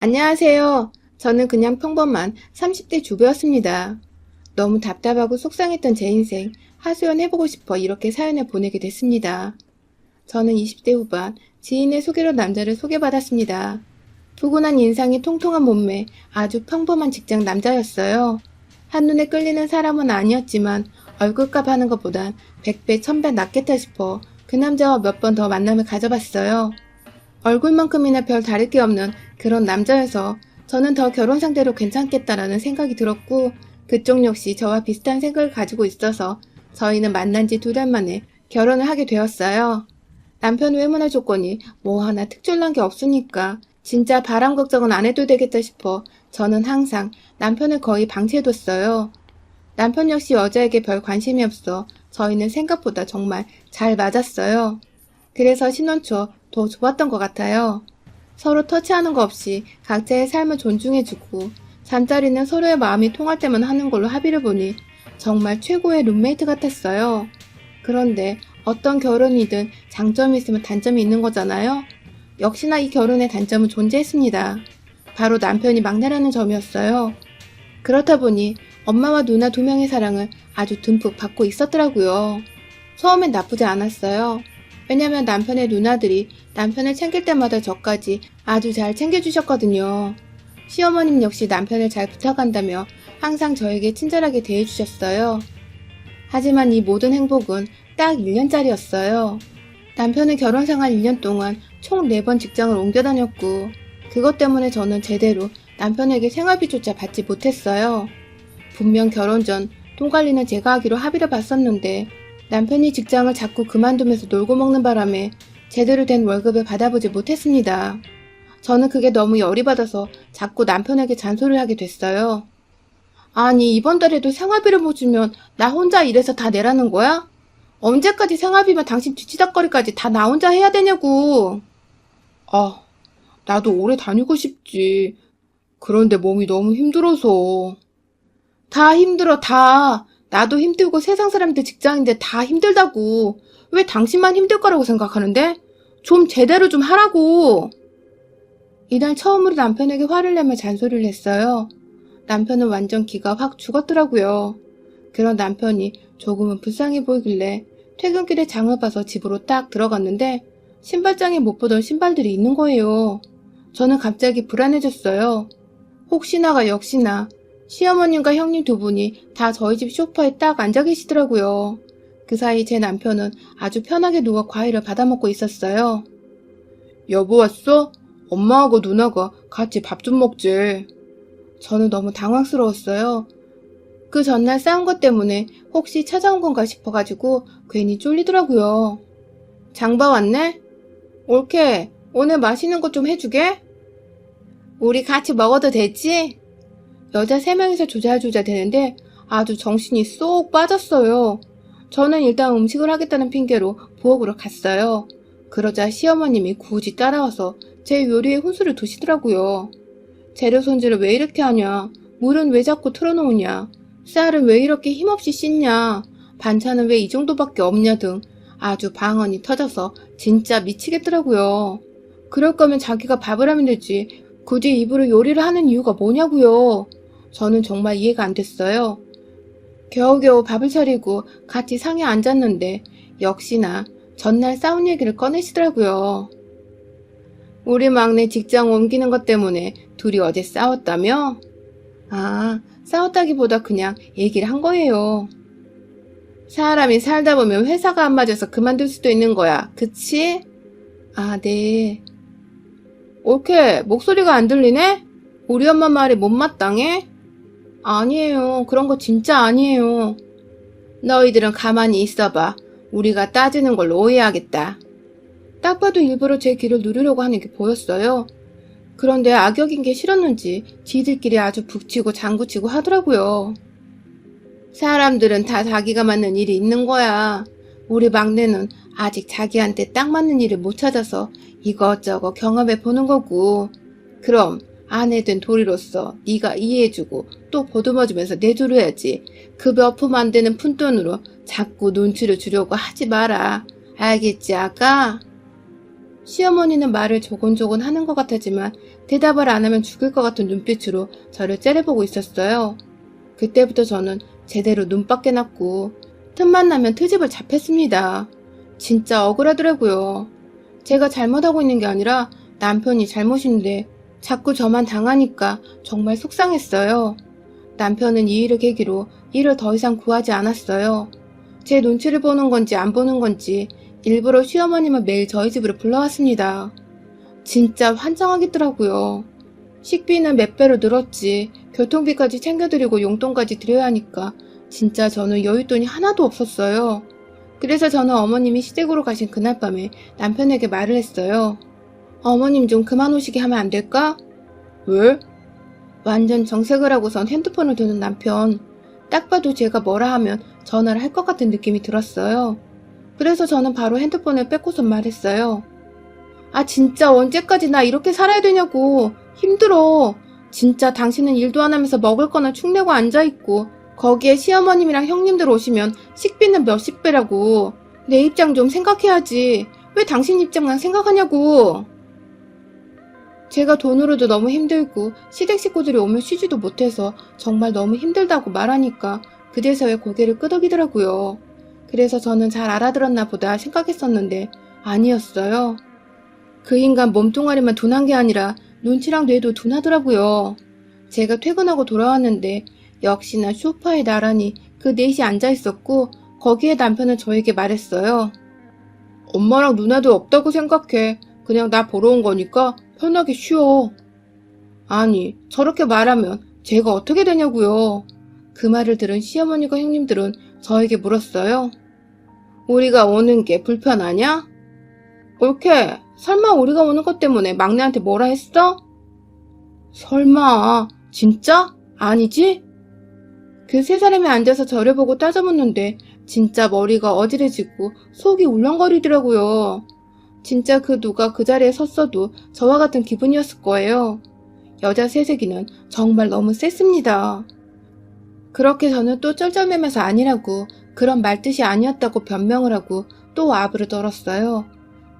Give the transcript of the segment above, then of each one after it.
안녕하세요. 저는 그냥 평범한 30대 주부였습니다. 너무 답답하고 속상했던 제 인생 하소연 해보고 싶어 이렇게 사연을 보내게 됐습니다. 저는 20대 후반 지인의 소개로 남자를 소개받았습니다. 푸근한 인상이 통통한 몸매 아주 평범한 직장 남자였어요. 한눈에 끌리는 사람은 아니었지만 얼굴값 하는 것보단 100배, 1000배 낫겠다 싶어 그 남자와 몇 번 더 만남을 가져봤어요. 얼굴만큼이나 별 다를 게 없는 그런 남자여서 저는 더 결혼 상대로 괜찮겠다라는 생각이 들었고 그쪽 역시 저와 비슷한 생각을 가지고 있어서 저희는 만난 지 두 달 만에 결혼을 하게 되었어요. 남편 외모나 조건이 뭐 하나 특출난 게 없으니까 진짜 바람 걱정은 안 해도 되겠다 싶어 저는 항상 남편을 거의 방치해뒀어요. 남편 역시 여자에게 별 관심이 없어 저희는 생각보다 정말 잘 맞았어요. 그래서 신혼 초 더 좋았던 것 같아요. 서로 터치하는 거 없이 각자의 삶을 존중해주고 잠자리는 서로의 마음이 통할 때만 하는 걸로 합의를 보니 정말 최고의 룸메이트 같았어요. 그런데 어떤 결혼이든 장점이 있으면 단점이 있는 거잖아요. 역시나 이 결혼의 단점은 존재했습니다. 바로 남편이 막내라는 점이었어요. 그렇다 보니 엄마와 누나 두 명의 사랑을 아주 듬뿍 받고 있었더라고요. 처음엔 나쁘지 않았어요. 왜냐면 남편의 누나들이 남편을 챙길 때마다 저까지 아주 잘 챙겨주셨거든요. 시어머님 역시 남편을 잘 부탁한다며 항상 저에게 친절하게 대해주셨어요. 하지만 이 모든 행복은 딱 1년짜리였어요. 남편은 결혼 생활 1년 동안 총 4번 직장을 옮겨 다녔고, 그것 때문에 저는 제대로 남편에게 생활비조차 받지 못했어요. 분명 결혼 전 돈 관리는 제가 하기로 합의를 봤었는데, 남편이 직장을 자꾸 그만두면서 놀고 먹는 바람에 제대로 된 월급을 받아보지 못했습니다. 저는 그게 너무 열이 받아서 자꾸 남편에게 잔소리를 하게 됐어요. 아니, 이번 달에도 생활비를 못 주면 나 혼자 일해서 다 내라는 거야? 언제까지 생활비만 당신 뒤치다거리까지 다 나 혼자 해야 되냐고. 아, 나도 오래 다니고 싶지. 그런데 몸이 너무 힘들어서. 다 힘들어, 다. 나도 힘들고 세상 사람들 직장인데 다 힘들다고. 왜 당신만 힘들 거라고 생각하는데? 좀 제대로 좀 하라고. 이날 처음으로 남편에게 화를 내며 잔소리를 했어요. 남편은 완전 기가 확 죽었더라고요. 그런 남편이 조금은 불쌍해 보이길래 퇴근길에 장을 봐서 집으로 딱 들어갔는데 신발장에 못 보던 신발들이 있는 거예요. 저는 갑자기 불안해졌어요. 혹시나가 역시나 시어머님과 형님 두 분이 다 저희 집 소파에 딱 앉아 계시더라고요. 그 사이 제 남편은 아주 편하게 누워 과일을 받아먹고 있었어요. 여보 왔어? 엄마하고 누나가 같이 밥 좀 먹지. 저는 너무 당황스러웠어요. 그 전날 싸운 것 때문에 혹시 찾아온 건가 싶어가지고 괜히 쫄리더라고요. 장바 왔네? 옳게 오늘 맛있는 것 좀 해주게? 우리 같이 먹어도 되지? 여자 세 명이서 조잘조잘 되는데 아주 정신이 쏙 빠졌어요. 저는 일단 음식을 하겠다는 핑계로 부엌으로 갔어요. 그러자 시어머님이 굳이 따라와서 제 요리에 혼수를 두시더라고요. 재료 손질을 왜 이렇게 하냐? 물은 왜 자꾸 틀어놓으냐? 쌀은 왜 이렇게 힘없이 씻냐? 반찬은 왜 이 정도밖에 없냐 등 아주 방언이 터져서 진짜 미치겠더라고요. 그럴 거면 자기가 밥을 하면 되지. 굳이 입으로 요리를 하는 이유가 뭐냐고요. 저는 정말 이해가 안 됐어요. 겨우겨우 밥을 차리고 같이 상에 앉았는데 역시나 전날 싸운 얘기를 꺼내시더라고요. 우리 막내 직장 옮기는 것 때문에 둘이 어제 싸웠다며? 아, 싸웠다기보다 그냥 얘기를 한 거예요. 사람이 살다 보면 회사가 안 맞아서 그만둘 수도 있는 거야. 그치? 아, 네. 오케이, 목소리가 안 들리네? 우리 엄마 말이 못마땅해? 아니에요. 그런 거 진짜 아니에요. 너희들은 가만히 있어봐. 우리가 따지는 걸로 오해하겠다. 딱 봐도 일부러 제 귀를 누르려고 하는 게 보였어요. 그런데 악역인 게 싫었는지 지들끼리 아주 북치고 장구치고 하더라고요. 사람들은 다 자기가 맞는 일이 있는 거야. 우리 막내는 아직 자기한테 딱 맞는 일을 못 찾아서 이것저것 경험해 보는 거고. 그럼 아내 된 도리로서 네가 이해해주고 또 보듬어주면서 내조려야지. 그몇푼안 되는 푼돈으로 자꾸 눈치를 주려고 하지 마라. 알겠지 아까? 시어머니는 말을 조곤조곤 하는 것 같았지만 대답을 안 하면 죽을 것 같은 눈빛으로 저를 째려보고 있었어요. 그때부터 저는 제대로 눈밖에 났고 틈만 나면 트집을 잡혔습니다. 진짜 억울하더라고요. 제가 잘못하고 있는 게 아니라 남편이 잘못인데 자꾸 저만 당하니까 정말 속상했어요. 남편은 이 일을 계기로 일을 더 이상 구하지 않았어요. 제 눈치를 보는 건지 안 보는 건지 일부러 시어머님을 매일 저희 집으로 불러왔습니다. 진짜 환장하겠더라고요. 식비는 몇 배로 늘었지 교통비까지 챙겨드리고 용돈까지 드려야 하니까 진짜 저는 여윳돈이 하나도 없었어요. 그래서 저는 어머님이 시댁으로 가신 그날 밤에 남편에게 말을 했어요. 어머님 좀 그만 오시게 하면 안 될까? 왜? 완전 정색을 하고선 핸드폰을 드는 남편. 딱 봐도 제가 뭐라 하면 전화를 할 것 같은 느낌이 들었어요. 그래서 저는 바로 핸드폰을 뺏고선 말했어요. 아, 진짜 언제까지 나 이렇게 살아야 되냐고. 힘들어. 진짜 당신은 일도 안 하면서 먹을 거나 축내고 앉아있고, 거기에 시어머님이랑 형님들 오시면 식비는 몇십 배라고. 내 입장 좀 생각해야지. 왜 당신 입장만 생각하냐고. 제가 돈으로도 너무 힘들고 시댁 식구들이 오면 쉬지도 못해서 정말 너무 힘들다고 말하니까 그제서야 고개를 끄덕이더라고요. 그래서 저는 잘 알아들었나 보다 생각했었는데 아니었어요. 그 인간 몸뚱아리만 둔한 게 아니라 눈치랑 뇌도 둔하더라고요. 제가 퇴근하고 돌아왔는데 역시나 소파에 나란히 그 넷이 앉아 있었고 거기에 남편은 저에게 말했어요. 엄마랑 누나도 없다고 생각해. 그냥 나 보러 온 거니까 편하게 쉬어. 아니, 저렇게 말하면 제가 어떻게 되냐고요. 그 말을 들은 시어머니가 형님들은 저에게 물었어요. 우리가 오는 게 불편하냐? 옳게, 설마 우리가 오는 것 때문에 막내한테 뭐라 했어? 설마, 진짜? 아니지? 그 세 사람이 앉아서 저를 보고 따져묻는데 진짜 머리가 어지러지고 속이 울렁거리더라고요. 진짜 그 누가 그 자리에 섰어도 저와 같은 기분이었을 거예요. 여자 새세기는 정말 너무 셌습니다. 그렇게 저는 또 쩔쩔매면서 아니라고 그런 말뜻이 아니었다고 변명을 하고 또 아부를 떨었어요.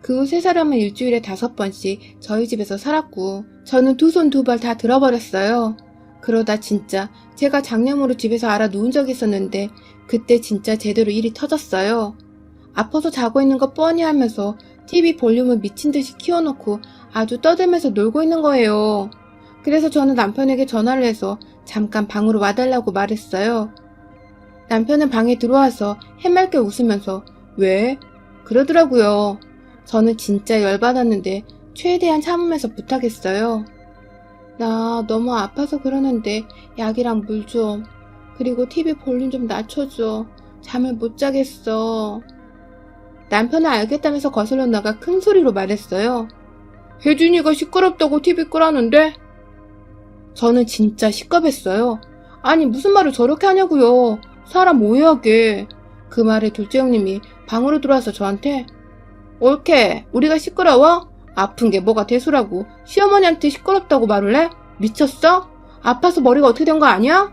그 후 세 사람은 일주일에 다섯 번씩 저희 집에서 살았고 저는 두 손 두 발 다 들어버렸어요. 그러다 진짜 제가 장염으로 집에서 알아 누운 적이 있었는데 그때 진짜 제대로 일이 터졌어요. 아파서 자고 있는 거 뻔히 하면서 TV 볼륨을 미친 듯이 키워놓고 아주 떠들면서 놀고 있는 거예요. 그래서 저는 남편에게 전화를 해서 잠깐 방으로 와달라고 말했어요. 남편은 방에 들어와서 해맑게 웃으면서 왜? 그러더라고요. 저는 진짜 열받았는데 최대한 참으면서 부탁했어요. 나 너무 아파서 그러는데 약이랑 물 좀. 그리고 TV 볼륨 좀 낮춰줘. 잠을 못 자겠어. 남편은 알겠다면서 거슬러 나가 큰 소리로 말했어요. 혜준이가 시끄럽다고 TV 끄라는데? 저는 진짜 시겁했어요. 아니 무슨 말을 저렇게 하냐고요. 사람 오해하게. 그 말에 둘째 형님이 방으로 들어와서 저한테 옳게 우리가 시끄러워? 아픈 게 뭐가 대수라고 시어머니한테 시끄럽다고 말을 해? 미쳤어? 아파서 머리가 어떻게 된 거 아니야?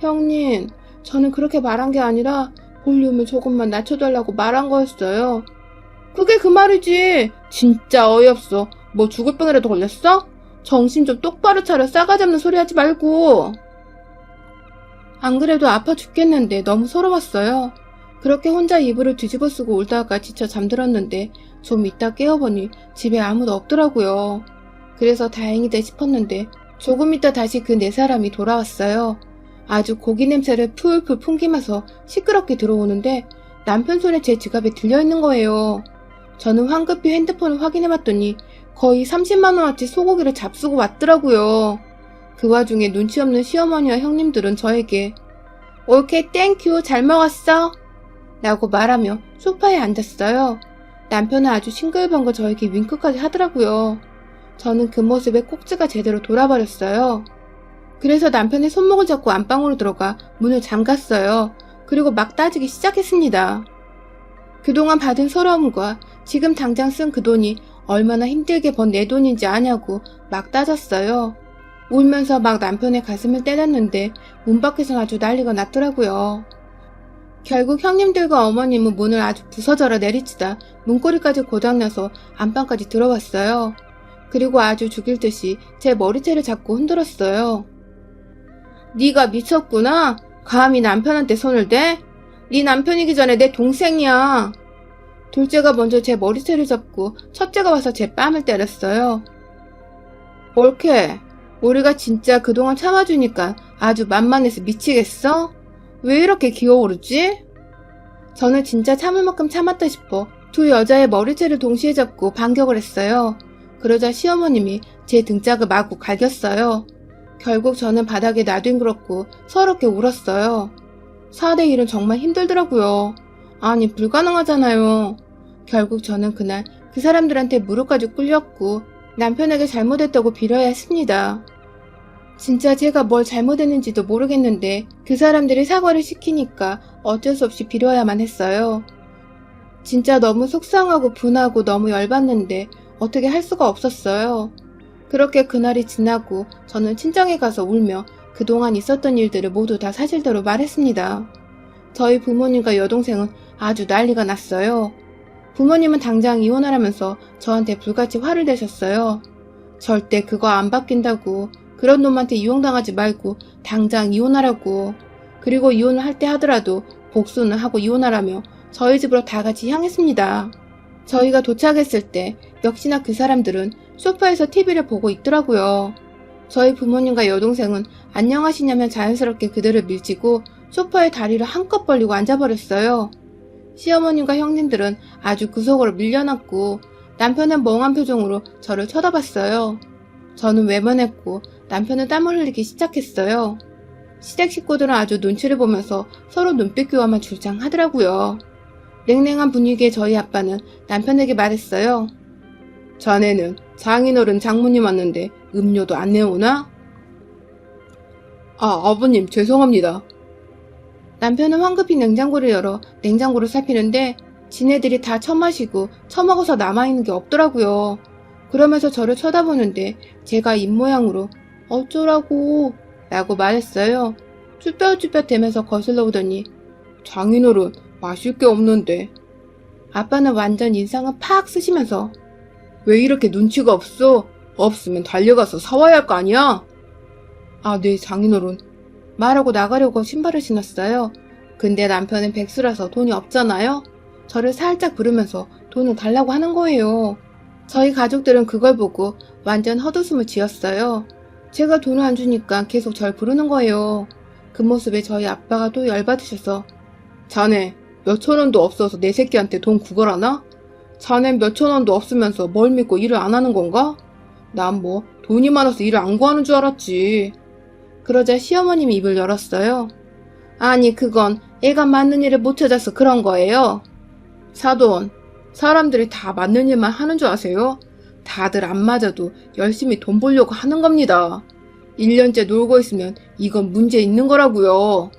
형님, 저는 그렇게 말한 게 아니라 볼륨을 조금만 낮춰달라고 말한 거였어요. 그게 그 말이지. 진짜 어이없어. 뭐 죽을 뻔이라도 걸렸어? 정신 좀 똑바로 차려 싸가지 없는 소리 하지 말고. 안 그래도 아파 죽겠는데 너무 서러웠어요. 그렇게 혼자 이불을 뒤집어 쓰고 울다가 지쳐 잠들었는데 좀 이따 깨어보니 집에 아무도 없더라고요. 그래서 다행이다 싶었는데 조금 있다 다시 그 네 사람이 돌아왔어요. 아주 고기 냄새를 풀풀 풍기면서 시끄럽게 들어오는데 남편 손에 제 지갑에 들려있는 거예요. 저는 황급히 핸드폰을 확인해봤더니 거의 30만원어치 소고기를 잡수고 왔더라고요. 그 와중에 눈치 없는 시어머니와 형님들은 저에게 오케이 땡큐 잘 먹었어 라고 말하며 소파에 앉았어요. 남편은 아주 싱글벙글 저에게 윙크까지 하더라고요. 저는 그 모습에 꼭지가 제대로 돌아버렸어요. 그래서 남편의 손목을 잡고 안방으로 들어가 문을 잠갔어요. 그리고 막 따지기 시작했습니다. 그동안 받은 서러움과 지금 당장 쓴 그 돈이 얼마나 힘들게 번 내 돈인지 아냐고 막 따졌어요. 울면서 막 남편의 가슴을 때렸는데 문 밖에선 아주 난리가 났더라고요. 결국 형님들과 어머님은 문을 아주 부서져라 내리치다 문고리까지 고장나서 안방까지 들어왔어요. 그리고 아주 죽일 듯이 제 머리채를 잡고 흔들었어요. 네가 미쳤구나? 감히 남편한테 손을 대? 네 남편이기 전에 내 동생이야. 둘째가 먼저 제 머리채를 잡고 첫째가 와서 제 뺨을 때렸어요. 옳게. 우리가 진짜 그동안 참아주니까 아주 만만해서 미치겠어? 왜 이렇게 기어오르지? 저는 진짜 참을 만큼 참았다 싶어 두 여자의 머리채를 동시에 잡고 반격을 했어요. 그러자 시어머님이 제 등짝을 마구 갈겼어요. 결국 저는 바닥에 나뒹굴었고 서럽게 울었어요. 4대1은 정말 힘들더라고요. 아니, 불가능하잖아요. 결국 저는 그날 그 사람들한테 무릎까지 꿇렸고 남편에게 잘못했다고 빌어야 했습니다. 진짜 제가 뭘 잘못했는지도 모르겠는데 그 사람들이 사과를 시키니까 어쩔 수 없이 빌어야만 했어요. 진짜 너무 속상하고 분하고 너무 열받는데 어떻게 할 수가 없었어요. 그렇게 그날이 지나고 저는 친정에 가서 울며 그동안 있었던 일들을 모두 다 사실대로 말했습니다. 저희 부모님과 여동생은 아주 난리가 났어요. 부모님은 당장 이혼하라면서 저한테 불같이 화를 내셨어요. 절대 그거 안 바뀐다고 그런 놈한테 이용당하지 말고 당장 이혼하라고 그리고 이혼을 할 때 하더라도 복수는 하고 이혼하라며 저희 집으로 다 같이 향했습니다. 저희가 도착했을 때 역시나 그 사람들은 소파에서 TV를 보고 있더라고요. 저희 부모님과 여동생은 안녕하시냐면 자연스럽게 그들을 밀치고 소파에 다리를 한껏 벌리고 앉아버렸어요. 시어머님과 형님들은 아주 구석으로 밀려났고 남편은 멍한 표정으로 저를 쳐다봤어요. 저는 외면했고 남편은 땀을 흘리기 시작했어요. 시댁 식구들은 아주 눈치를 보면서 서로 눈빛 교환만 줄장하더라고요. 냉랭한 분위기에 저희 아빠는 남편에게 말했어요. 자네는 장인어른 장모님 왔는데 음료도 안 내오나? 아, 아버님 죄송합니다. 남편은 황급히 냉장고를 열어 냉장고를 살피는데 지네들이 다 처마시고 처먹어서 남아있는 게 없더라고요. 그러면서 저를 쳐다보는데 제가 입모양으로 어쩌라고 라고 말했어요. 쭈뼛쭈뼛 대면서 거슬러 오더니 장인어른 마실 게 없는데 아빠는 완전 인상을 팍 쓰시면서 왜 이렇게 눈치가 없어? 없으면 달려가서 사와야 할 거 아니야? 아, 네, 장인어른. 말하고 나가려고 신발을 신었어요. 근데 남편은 백수라서 돈이 없잖아요? 저를 살짝 부르면서 돈을 달라고 하는 거예요. 저희 가족들은 그걸 보고 완전 헛웃음을 지었어요. 제가 돈을 안 주니까 계속 절 부르는 거예요. 그 모습에 저희 아빠가 또 열받으셔서 자네 몇천 원도 없어서 내 새끼한테 돈 구걸하나? 자넨 몇천 원도 없으면서 뭘 믿고 일을 안 하는 건가? 난 뭐 돈이 많아서 일을 안 구하는 줄 알았지. 그러자 시어머님이 입을 열었어요. 아니 그건 애가 맞는 일을 못 찾아서 그런 거예요. 사돈, 사람들이 다 맞는 일만 하는 줄 아세요? 다들 안 맞아도 열심히 돈 벌려고 하는 겁니다. 1년째 놀고 있으면 이건 문제 있는 거라고요.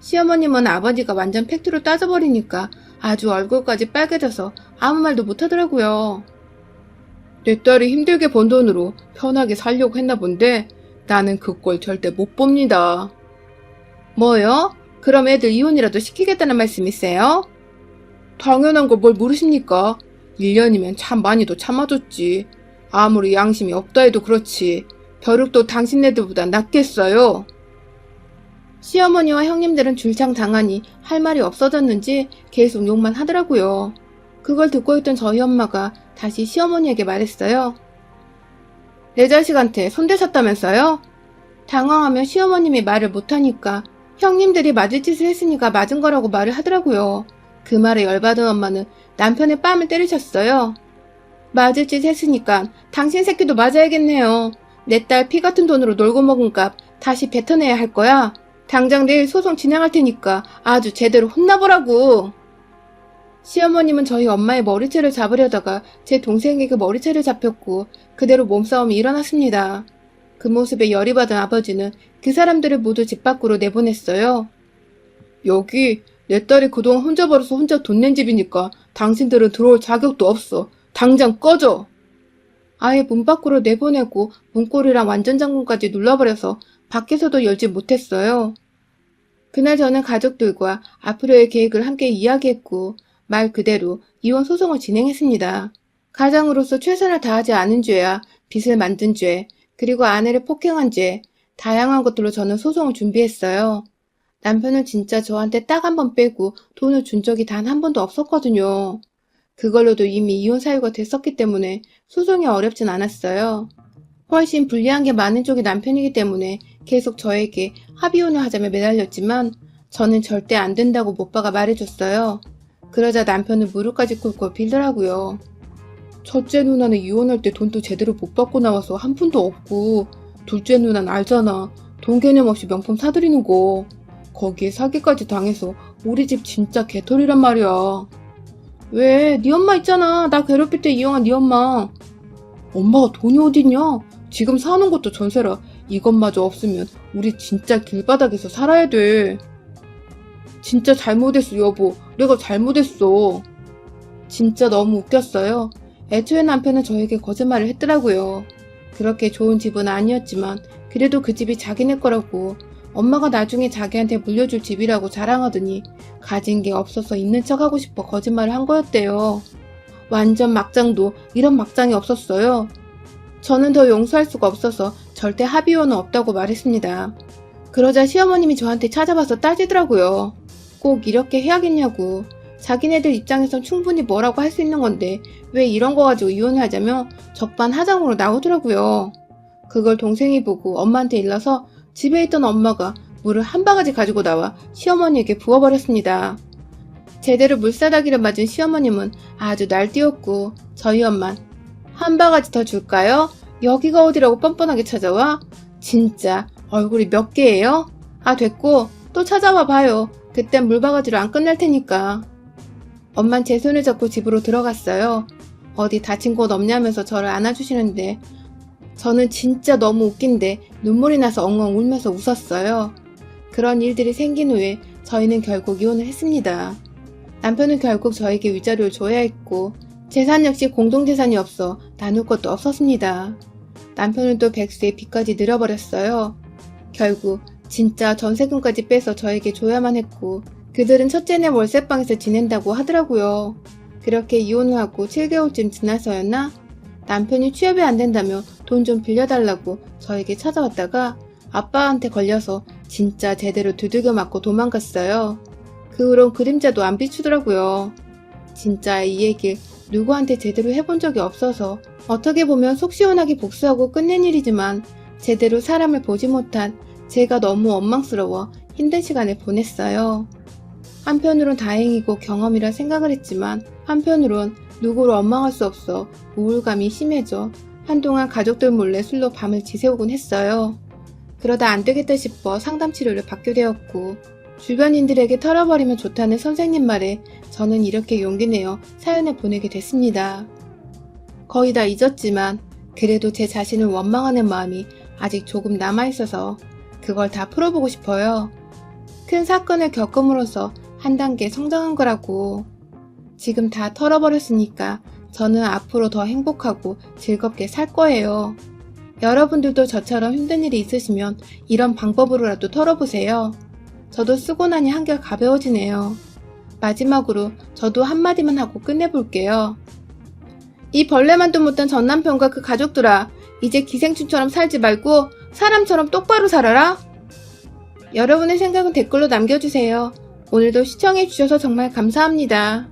시어머님은 아버지가 완전 팩트로 따져버리니까 아주 얼굴까지 빨개져서 아무 말도 못하더라고요. 내 딸이 힘들게 번 돈으로 편하게 살려고 했나 본데 나는 그 꼴 절대 못 봅니다. 뭐요? 그럼 애들 이혼이라도 시키겠다는 말씀이세요? 당연한 걸 뭘 모르십니까? 1년이면 참 많이도 참아줬지. 아무리 양심이 없다 해도 그렇지. 벼룩도 당신네들보다 낫겠어요. 시어머니와 형님들은 줄창 당하니 할 말이 없어졌는지 계속 욕만 하더라고요. 그걸 듣고 있던 저희 엄마가 다시 시어머니에게 말했어요. 내 자식한테 손대셨다면서요? 당황하며 시어머님이 말을 못하니까 형님들이 맞을 짓을 했으니까 맞은 거라고 말을 하더라고요. 그 말에 열받은 엄마는 남편의 뺨을 때리셨어요. 맞을 짓 했으니까 당신 새끼도 맞아야겠네요. 내 딸 피 같은 돈으로 놀고 먹은 값 다시 뱉어내야 할 거야. 당장 내일 소송 진행할 테니까 아주 제대로 혼나보라고. 시어머님은 저희 엄마의 머리채를 잡으려다가 제 동생에게 머리채를 잡혔고 그대로 몸싸움이 일어났습니다. 그 모습에 열이 받은 아버지는 그 사람들을 모두 집 밖으로 내보냈어요. 여기 내 딸이 그동안 혼자 벌어서 혼자 돈 낸 집이니까 당신들은 들어올 자격도 없어. 당장 꺼져! 아예 문 밖으로 내보내고 문고리랑 완전 잠금까지 눌러버려서 밖에서도 열지 못했어요. 그날 저는 가족들과 앞으로의 계획을 함께 이야기했고 말 그대로 이혼 소송을 진행했습니다. 가장으로서 최선을 다하지 않은 죄야 빚을 만든 죄, 그리고 아내를 폭행한 죄, 다양한 것들로 저는 소송을 준비했어요. 남편은 진짜 저한테 딱 한 번 빼고 돈을 준 적이 단 한 번도 없었거든요. 그걸로도 이미 이혼 사유가 됐었기 때문에 소송이 어렵진 않았어요. 훨씬 불리한 게 많은 쪽이 남편이기 때문에 계속 저에게 합의혼을 하자며 매달렸지만 저는 절대 안 된다고 못바가 말해줬어요. 그러자 남편은 무릎까지 꿇고 빌더라고요. 첫째 누나는 이혼할 때 돈도 제대로 못 받고 나와서 한 푼도 없고 둘째 누나는 알잖아. 돈 개념 없이 명품 사들이는 거. 거기에 사기까지 당해서 우리 집 진짜 개털이란 말이야. 왜? 네 엄마 있잖아. 나 괴롭힐 때 이용한 네 엄마. 엄마가 돈이 어딨냐? 지금 사는 것도 전세라. 이것마저 없으면 우리 진짜 길바닥에서 살아야 돼. 진짜 잘못했어, 여보. 내가 잘못했어. 진짜 너무 웃겼어요. 애초에 남편은 저에게 거짓말을 했더라고요. 그렇게 좋은 집은 아니었지만 그래도 그 집이 자기네 거라고 엄마가 나중에 자기한테 물려줄 집이라고 자랑하더니 가진 게 없어서 있는 척 하고 싶어 거짓말을 한 거였대요. 완전 막장도 이런 막장이 없었어요. 저는 더 용서할 수가 없어서 절대 합의원은 없다고 말했습니다. 그러자 시어머님이 저한테 찾아와서 따지더라고요. 꼭 이렇게 해야겠냐고. 자기네들 입장에선 충분히 뭐라고 할 수 있는 건데 왜 이런 거 가지고 이혼을 하자며 적반하장으로 나오더라고요. 그걸 동생이 보고 엄마한테 일러서 집에 있던 엄마가 물을 한 바가지 가지고 나와 시어머니에게 부어버렸습니다. 제대로 물사다기를 맞은 시어머님은 아주 날뛰었고 저희 엄만 한 바가지 더 줄까요? 여기가 어디라고 뻔뻔하게 찾아와? 진짜 얼굴이 몇 개예요? 아 됐고 또 찾아와 봐요. 그땐 물바가지로 안 끝날 테니까. 엄만 제 손을 잡고 집으로 들어갔어요. 어디 다친 곳 없냐면서 저를 안아주시는데 저는 진짜 너무 웃긴데 눈물이 나서 엉엉 울면서 웃었어요. 그런 일들이 생긴 후에 저희는 결국 이혼을 했습니다. 남편은 결국 저에게 위자료를 줘야 했고 재산 역시 공동재산이 없어 나눌 것도 없었습니다. 남편은 또 백수의 빚까지 늘어버렸어요. 결국 진짜 전세금까지 빼서 저에게 줘야만 했고 그들은 첫째네 월세방에서 지낸다고 하더라고요. 그렇게 이혼을 하고 7개월쯤 지나서였나? 남편이 취업이 안 된다며 돈 좀 빌려달라고 저에게 찾아왔다가 아빠한테 걸려서 진짜 제대로 두들겨 맞고 도망갔어요. 그 후론 그림자도 안 비추더라고요. 진짜 이 얘기 누구한테 제대로 해본 적이 없어서 어떻게 보면 속 시원하게 복수하고 끝낸 일이지만 제대로 사람을 보지 못한 제가 너무 원망스러워 힘든 시간을 보냈어요. 한편으론 다행이고 경험이라 생각을 했지만 한편으론 누구를 원망할 수 없어 우울감이 심해져 한동안 가족들 몰래 술로 밤을 지새우곤 했어요. 그러다 안 되겠다 싶어 상담 치료를 받게 되었고 주변인들에게 털어버리면 좋다는 선생님 말에 저는 이렇게 용기 내어 사연을 보내게 됐습니다. 거의 다 잊었지만 그래도 제 자신을 원망하는 마음이 아직 조금 남아있어서 그걸 다 풀어보고 싶어요. 큰 사건을 겪음으로써 한 단계 성장한 거라고. 지금 다 털어버렸으니까 저는 앞으로 더 행복하고 즐겁게 살 거예요. 여러분들도 저처럼 힘든 일이 있으시면 이런 방법으로라도 털어보세요. 저도 쓰고 나니 한결 가벼워지네요. 마지막으로 저도 한마디만 하고 끝내볼게요. 이 벌레만도 못한 전 남편과 그 가족들아, 이제 기생충처럼 살지 말고 사람처럼 똑바로 살아라. 여러분의 생각은 댓글로 남겨주세요. 오늘도 시청해주셔서 정말 감사합니다.